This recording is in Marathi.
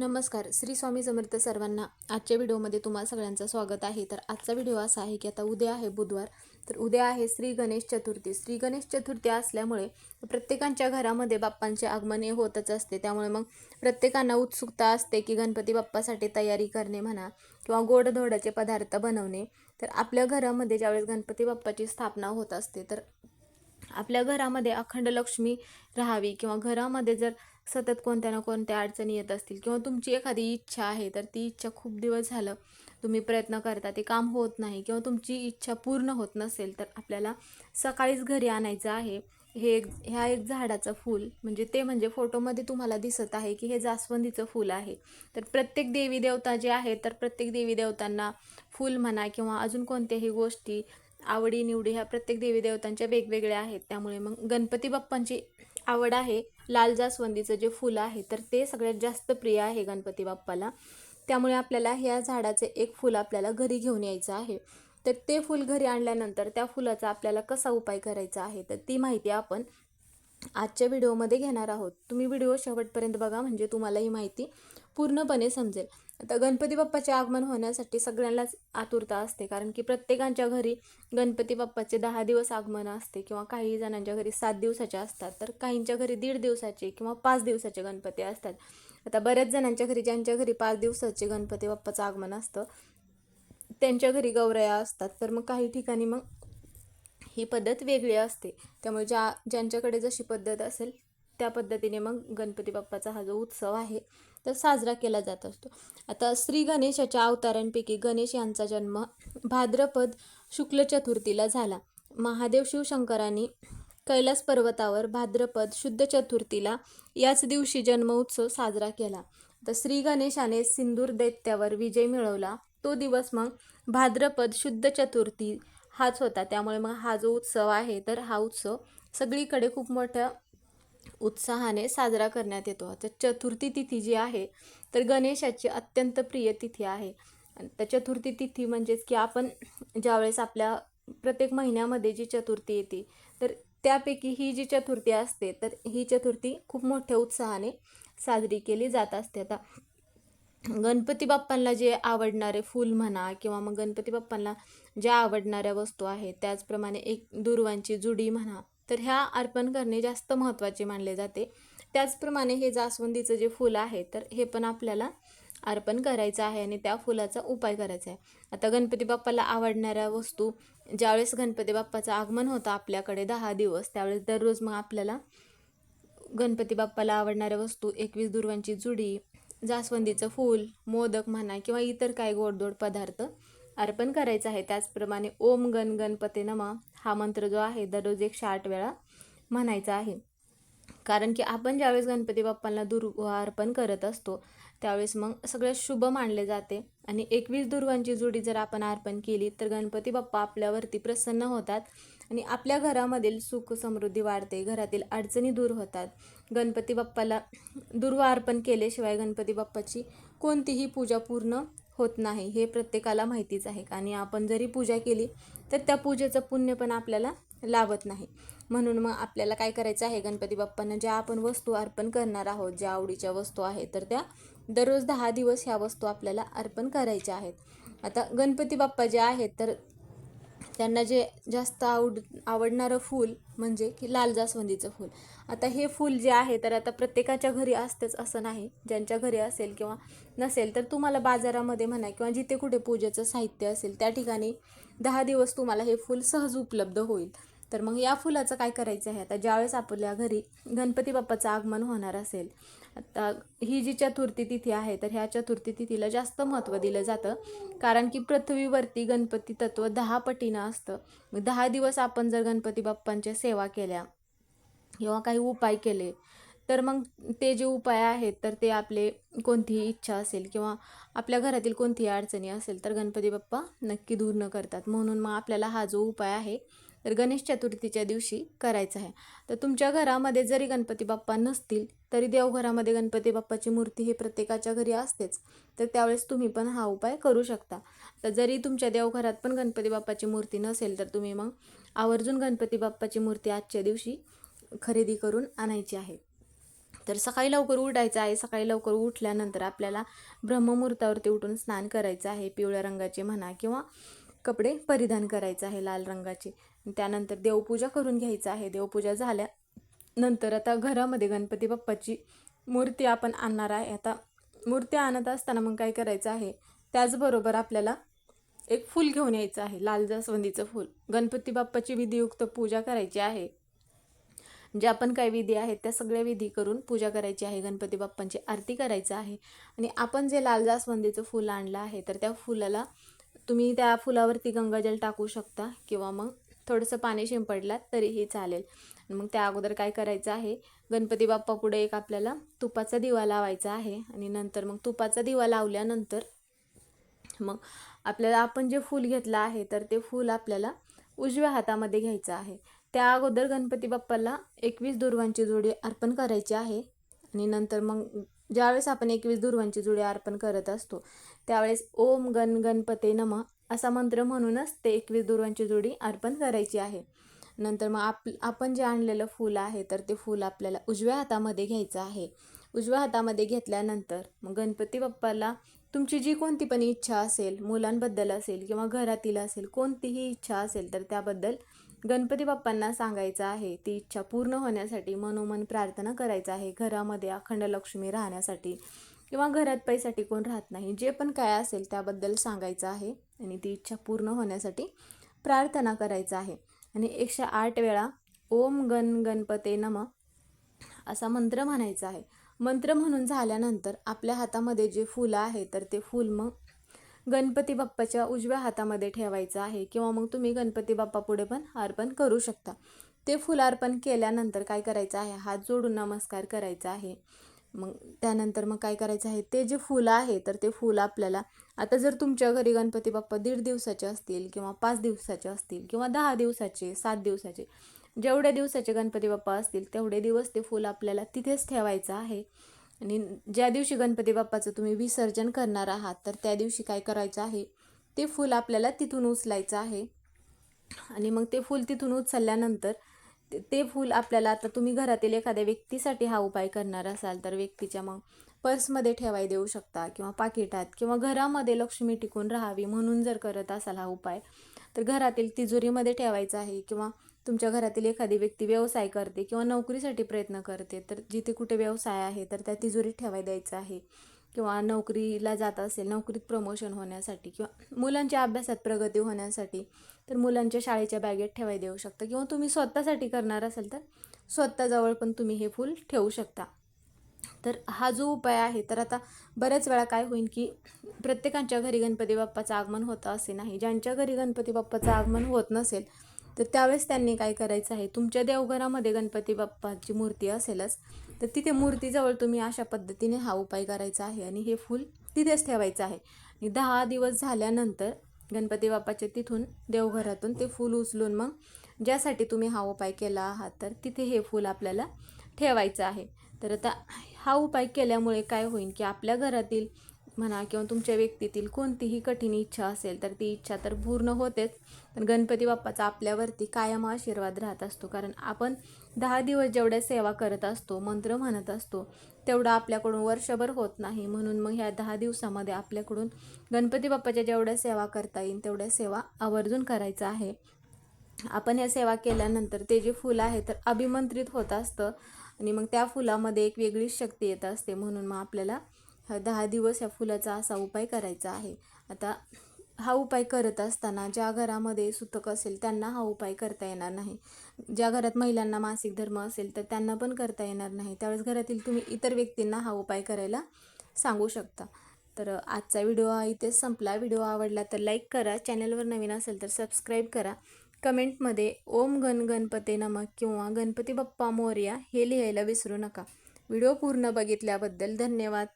नमस्कार श्री स्वामी समर्थ सर्वांना आजच्या व्हिडिओमध्ये तुम्हा सगळ्यांचं स्वागत आहे. तर आजचा व्हिडिओ असा आहे की आता उद्या आहे बुधवार. तर उद्या आहे श्री गणेश चतुर्थी. श्री गणेश चतुर्थी असल्यामुळे प्रत्येकांच्या घरामध्ये बाप्पांचे आगमन हे होतच असते. त्यामुळे मग प्रत्येकांना उत्सुकता असते की गणपती बाप्पासाठी तयारी करणे म्हणा किंवा गोडधोडाचे पदार्थ बनवणे. तर आपल्या घरामध्ये ज्यावेळेस गणपती बाप्पाची स्थापना होत असते तर आपल्या घरामध्ये अखंड लक्ष्मी राहावी किंवा घरामध्ये जर सतत कोणत्या ना कोणत्या अडचणी येत असतील किंवा तुमची एखादी इच्छा आहे तर ती इच्छा खूप दिवस झालं तुम्ही प्रयत्न करता ते काम होत नाही किंवा तुमची इच्छा पूर्ण होत नसेल तर आपल्याला सकाळीच घरी आणायचं आहे. हे एक ह्या एक झाडाचं फूल म्हणजे ते म्हणजे फोटोमध्ये तुम्हाला दिसत आहे की हे जास्वंदीचं फूल आहे. तर प्रत्येक देवी देवता जे आहेत तर प्रत्येक देवी देवतांना फूल म्हणा किंवा अजून कोणत्याही गोष्टी आवडी निवडी ह्या प्रत्येक देवीदेवतांच्या वेगवेगळ्या आहेत. त्यामुळे मग गणपती बाप्पांची आवड आहे लाल जास्वंदीचं जे फुल आहे तर ते सगळ्यात जास्त प्रिय आहे गणपती बाप्पाला. त्यामुळे आपल्याला ह्या झाडाचे एक फुल आपल्याला घरी घेऊन यायचं आहे. तर ते फुल घरी आणल्यानंतर त्या फुलाचा आपल्याला कसा उपाय करायचा आहे तर ती माहिती आपण आजच्या व्हिडिओमध्ये घेणार आहोत. तुम्ही व्हिडिओ शेवटपर्यंत बघा म्हणजे तुम्हाला ही माहिती पूर्णपणे समजेल. आता गणपती बाप्पाचे आगमन होण्यासाठी सगळ्यांनाच आतुरता असते कारण की प्रत्येकांच्या घरी गणपती बाप्पाचे दहा दिवस आगमन असते किंवा काही जणांच्या घरी सात दिवसाचे असतात तर काहींच्या घरी दीड दिवसाचे किंवा पाच दिवसाचे गणपती असतात. आता बऱ्याच जणांच्या घरी ज्यांच्या घरी पाच दिवसाचे गणपती बाप्पाचं आगमन असतं त्यांच्या घरी गौरया असतात. तर मग काही ठिकाणी मग ही पद्धत वेगळी असते. त्यामुळे ज्या ज्यांच्याकडे जशी पद्धत असेल त्या पद्धतीने मग गणपती बाप्पाचा हा जो उत्सव आहे तर साजरा केला जात असतो. आता श्री गणेशाच्या अवतारांपैकी गणेश यांचा जन्म भाद्रपद शुक्ल चतुर्थीला झाला. महादेव शिवशंकरांनी कैलास पर्वतावर भाद्रपद शुद्ध चतुर्थीला याच दिवशी जन्म उत्सव साजरा केला. तर श्री गणेशाने सिंदूर दैत्यावर विजय मिळवला तो दिवस मग भाद्रपद शुद्ध चतुर्थी हाच होता. त्यामुळे मग हा जो उत्सव आहे तर हा उत्सव सगळीकडे खूप मोठ्या उत्साहाने साजरा करण्यात येतो. आता चतुर्थी तिथी जी आहे तर गणेशाची अत्यंत प्रिय तिथी आहे. आणि त्या चतुर्थी तिथी म्हणजेच की आपण ज्यावेळेस आपल्या प्रत्येक महिन्यामध्ये जी चतुर्थी येते तर त्यापैकी ही जी चतुर्थी असते तर ही चतुर्थी खूप मोठ्या उत्साहाने साजरी केली जात असते. आता गणपती बाप्पांना जे आवडणारे फूल म्हणा किंवा मग गणपती बाप्पांना ज्या आवडणाऱ्या वस्तू आहेत त्याचप्रमाणे एक दुर्वांची जुडी म्हणा तर ह्या अर्पण करणे जास्त महत्त्वाचे मानले जाते. त्याचप्रमाणे हे जास्वंदीचं जे फुलं आहे तर हे पण आपल्याला अर्पण करायचं आहे आणि त्या फुलाचा उपाय करायचा आहे. आता गणपती बाप्पाला आवडणाऱ्या वस्तू ज्यावेळेस गणपती बाप्पाचं आगमन होतं आपल्याकडे दहा दिवस त्यावेळेस दररोज मग आपल्याला गणपती बाप्पाला आवडणाऱ्या वस्तू एकवीस दुर्वांची जुडी जास्वंदीचं फूल मोदक म्हणा किंवा इतर काही गोडधोड पदार्थ अर्पण करायचं आहे. त्याचप्रमाणे ओम गण गणपते नमा हा मंत्र जो आहे दररोज एकशे आठ वेळा म्हणायचा आहे. कारण की आपण ज्यावेळेस गणपती बाप्पांना दुर्वा अर्पण करत असतो त्यावेळेस मग सगळं शुभ मानले जाते. आणि एकवीस दुर्वांची जोडी जर आपण अर्पण केली तर गणपती बाप्पा आपल्यावरती प्रसन्न होतात आणि आपल्या घरामधील सुख समृद्धी वाढते. घरातील अडचणी दूर होतात. गणपती बाप्पाला दुर्वा अर्पण केल्याशिवाय गणपती बाप्पाची कोणतीही पूजा पूर्ण होत नाही हे प्रत्येकाला माहितीच आहे. आणि आपण जरी पूजा केली तर त्या पूजेचं पुण्य पण आपल्याला लाभत नाही. म्हणून मग आपल्याला काय करायचं आहे गणपती बाप्पांना ज्या आपण वस्तू अर्पण करणार आहोत ज्या आवडीच्या वस्तू आहेत तर त्या दररोज दहा दिवस ह्या वस्तू आपल्याला अर्पण करायच्या आहेत. आता गणपती बाप्पा जे आहेत तर त्यांना जे जास्त आवड आवडणारं फूल म्हणजे की लाल जास्वंदीचं फूल. आता हे फूल जे आहे तर आता प्रत्येकाच्या घरी असतेच असं नाही. ज्यांच्या घरी असेल किंवा नसेल तर तुम्हाला बाजारामध्ये म्हणा किंवा जिथे कुठे पूजेचं साहित्य असेल त्या ठिकाणी दहा दिवस तुम्हाला हे फूल सहज उपलब्ध होईल. तर मग या फुलाचं काय करायचं आहे? आता ज्यावेळेस आपल्या घरी गणपती बाप्पाचं आगमन होणार असेल आता ही जी चतुर्थी तिथी आहे तर ह्या चतुर्थी तिथीला जास्त महत्त्व दिलं जातं. कारण की पृथ्वीवरती गणपती तत्व दहा पटीनं असतं. मग दहा दिवस आपण जर गणपती बाप्पांच्या सेवा केल्या किंवा काही उपाय केले तर मग ते जे उपाय आहेत तर ते आपले कोणतीही इच्छा असेल किंवा आपल्या घरातील कोणतीही अडचणी असेल तर गणपती बाप्पा नक्की दूर न करतात. म्हणून मग आपल्याला हा जो उपाय आहे तर गणेश चतुर्थीच्या दिवशी करायचं आहे. तर तुमच्या घरामध्ये जरी गणपती बाप्पा नसतील तरी देवघरामध्ये गणपती बाप्पाची मूर्ती ही प्रत्येकाच्या घरी असतेच. तर त्यावेळेस तुम्ही पण हा उपाय करू शकता. तर जरी तुमच्या देवघरात पण गणपती बाप्पाची मूर्ती नसेल तर तुम्ही मग आवर्जून गणपती बाप्पाची मूर्ती आजच्या दिवशी खरेदी करून आणायची आहे. तर सकाळी लवकर उठायचं आहे. सकाळी लवकर उठल्यानंतर आपल्याला ब्रह्ममुहूर्तावरती उठून स्नान करायचं आहे. पिवळ्या रंगाचे म्हणा किंवा कपडे परिधान करायचं आहे लाल रंगाचे. त्यानंतर देवपूजा करून घ्यायचं आहे. देवपूजा झाल्या नंतर आता घरामध्ये गणपती बाप्पाची मूर्ती आपण आणणार आहे. आता मूर्ती आणत असताना मग काय करायचं आहे? त्याचबरोबर आपल्याला एक फूल घेऊन यायचं आहे. लाल जास्वंदीचं फूल. गणपती बाप्पाची विधियुक्त पूजा करायची आहे. ज्या पण काही विधी आहेत त्या सगळ्या विधी करून पूजा करायची आहे. गणपती बाप्पांची आरती करायचं आहे. आणि आपण जे लाल जास्वंदीचं फूल आणलं आहे तर त्या फुलाला तुम्ही त्या फुलावरती गंगाजल टाकू शकता किंवा मग थोडंसं पाणी शिंपडलात तरीही चालेल. मग त्या अगोदर काय करायचं आहे गणपती बाप्पा पुढे एक आपल्याला तुपाचा दिवा लावायचा आहे आणि नंतर मग तुपाचा दिवा लावल्यानंतर मग आपल्याला आपण जे फूल घेतलं आहे तर ते फूल आपल्याला उजव्या हातामध्ये घ्यायचं आहे. त्या अगोदर गणपती बाप्पाला एकवीस दुर्वांची जोडी अर्पण करायची आहे आणि नंतर मग ज्यावेळेस आपण एकवीस दुर्वांची जुळे अर्पण करत असतो त्यावेळेस ओम गण गणपते नम असा मंत्र म्हणूनच ते एकवीस दुर्वांची जुडी अर्पण करायची आहे. नंतर मग आप आपण जे आणलेलं फूल आहे तर ते फूल आपल्याला उजव्या हातामध्ये घ्यायचं आहे. उजव्या हातामध्ये घेतल्यानंतर मग गणपती बाप्पाला तुमची जी कोणती पण इच्छा असेल मुलांबद्दल असेल किंवा घरातील असेल कोणतीही इच्छा असेल तर त्याबद्दल गणपती बाप्पांना सांगायचं आहे ती इच्छा पूर्ण होण्यासाठी मनोमन प्रार्थना करायचं आहे घरामध्ये अखंड लक्ष्मी राहण्यासाठी. किंवा घरात पैसाठी कोण राहत नाही जे पण काय असेल त्याबद्दल सांगायचं आहे आणि ती इच्छा पूर्ण होण्यासाठी प्रार्थना करायचं आहे. आणि एकशे आठ वेळा ओम गण गणपते नम असा मंत्र म्हणायचा आहे. मंत्र म्हणून झाल्यानंतर आपल्या हातामध्ये जे फुलं आहे तर ते फूल मग गणपती बाप्पाच्या उजव्या हातामध्ये ठेवायचं आहे किंवा मग तुम्ही गणपती बाप्पा पुढे पण अर्पण करू शकता. ते फुलार्पण केल्यानंतर काय करायचं आहे? हात जोडून नमस्कार करायचा आहे. मग त्यानंतर मग काय करायचं आहे? ते जे फुलं आहे तर ते फुलं आपल्याला आता जर तुमच्या घरी गणपती बाप्पा दीड दिवसाचे असतील किंवा पाच दिवसाचे असतील किंवा दहा दिवसाचे सात दिवसाचे जेवढ्या दिवसाचे गणपती बाप्पा असतील तेवढे दिवस ते फुलं आपल्याला तिथेच ठेवायचं आहे. आणि ज्या दिवशी गणपती बाप्पाचं तुम्ही विसर्जन करणार आहात तर त्या दिवशी काय करायचं आहे? ते फूल आपल्याला तिथून उचलायचं आहे. आणि मग ते फूल तिथून उचलल्यानंतर ते फूल आपल्याला आता तुम्ही घरातील एखाद्या व्यक्तीसाठी हा उपाय करणार असाल तर व्यक्तीच्या मग पर्समध्ये ठेवाय देऊ शकता किंवा पाकिटात किंवा घरामध्ये लक्ष्मी टिकून राहावी म्हणून जर करत असाल हा उपाय तर घरातील तिजोरीमध्ये ठेवायचा आहे किंवा तुमच्या घरातील एखादी व्यक्ती व्यवसाय करते किंवा नोकरीसाठी प्रयत्न करते तर जिथे कुठे व्यवसाय आहे तर त्या तिजोरीत ठेवाय द्यायचं आहे. किंवा नोकरीला जात असेल नोकरीत प्रमोशन होण्यासाठी किंवा मुलांच्या अभ्यासात प्रगती होण्यासाठी तर मुलांच्या शाळेच्या बॅगेत ठेवाय देऊ शकता. किंवा तुम्ही स्वतःसाठी करणार असाल तर स्वतःजवळ पण तुम्ही हे फूल ठेवू शकता. तर हा जो उपाय आहे तर आता बऱ्याच वेळा काय होईल की प्रत्येकांच्या घरी गणपती बाप्पाचं आगमन होतं असे नाही. ज्यांच्या घरी गणपती बाप्पाचं आगमन होत नसेल तर त्यावेळेस त्यांनी काय करायचं आहे तुमच्या देवघरामध्ये गणपती बाप्पाची मूर्ती असेलच तर तिथे मूर्तीजवळ तुम्ही अशा पद्धतीने हा उपाय करायचा आहे आणि हे फूल तिथेच ठेवायचं आहे. आणि दहा दिवस झाल्यानंतर गणपती बाप्पाच्या तिथून देवघरातून ते फूल उचलून मग ज्यासाठी तुम्ही हा उपाय केला आहात तर तिथे हे फूल आपल्याला ठेवायचं आहे. तर आता हा उपाय केल्यामुळे काय होईल की आपल्या घरातील म्हणा किंवा तुमच्या व्यक्तीतील कोणतीही कठीण इच्छा असेल तर ती इच्छा तर पूर्ण होतेच. पण गणपती बाप्पाचा आपल्यावरती कायम आशीर्वाद राहत असतो. कारण आपण दहा दिवस जेवढ्या सेवा करत असतो मंत्र म्हणत असतो तेवढं आपल्याकडून वर्षभर होत नाही. म्हणून मग ह्या दहा दिवसामध्ये आपल्याकडून गणपती बाप्पाच्या जेवढ्या सेवा करता येईल तेवढ्या सेवा आवर्जून करायचं आहे. आपण या सेवा केल्यानंतर ते जे फुलं आहे तर अभिमंत्रित होत असतं. आणि मग त्या फुलामध्ये एक वेगळीच शक्ती येत असते. म्हणून मग आपल्याला दहा दिवस या फुलाचा असा उपाय करायचा आहे. आता हा उपाय करत असताना ज्या घरामध्ये सुतक असेल त्यांना हा उपाय करता येणार नाही. ज्या घरात महिलांना मासिक धर्म असेल तर त्यांना पण करता येणार नाही. त्यावेळेस घरातील तुम्ही इतर व्यक्तींना हा उपाय करायला सांगू शकता. तर आजचा व्हिडिओ हा इथेच संपला. व्हिडिओ आवडला तर लाईक करा. चॅनलवर नवीन असेल तर सबस्क्राईब करा. कमेंटमध्ये ओम गण गणपते नमक किंवा गणपती बाप्पा मोर्या हे लिहायला विसरू नका. व्हिडिओ पूर्ण बघितल्याबद्दल धन्यवाद.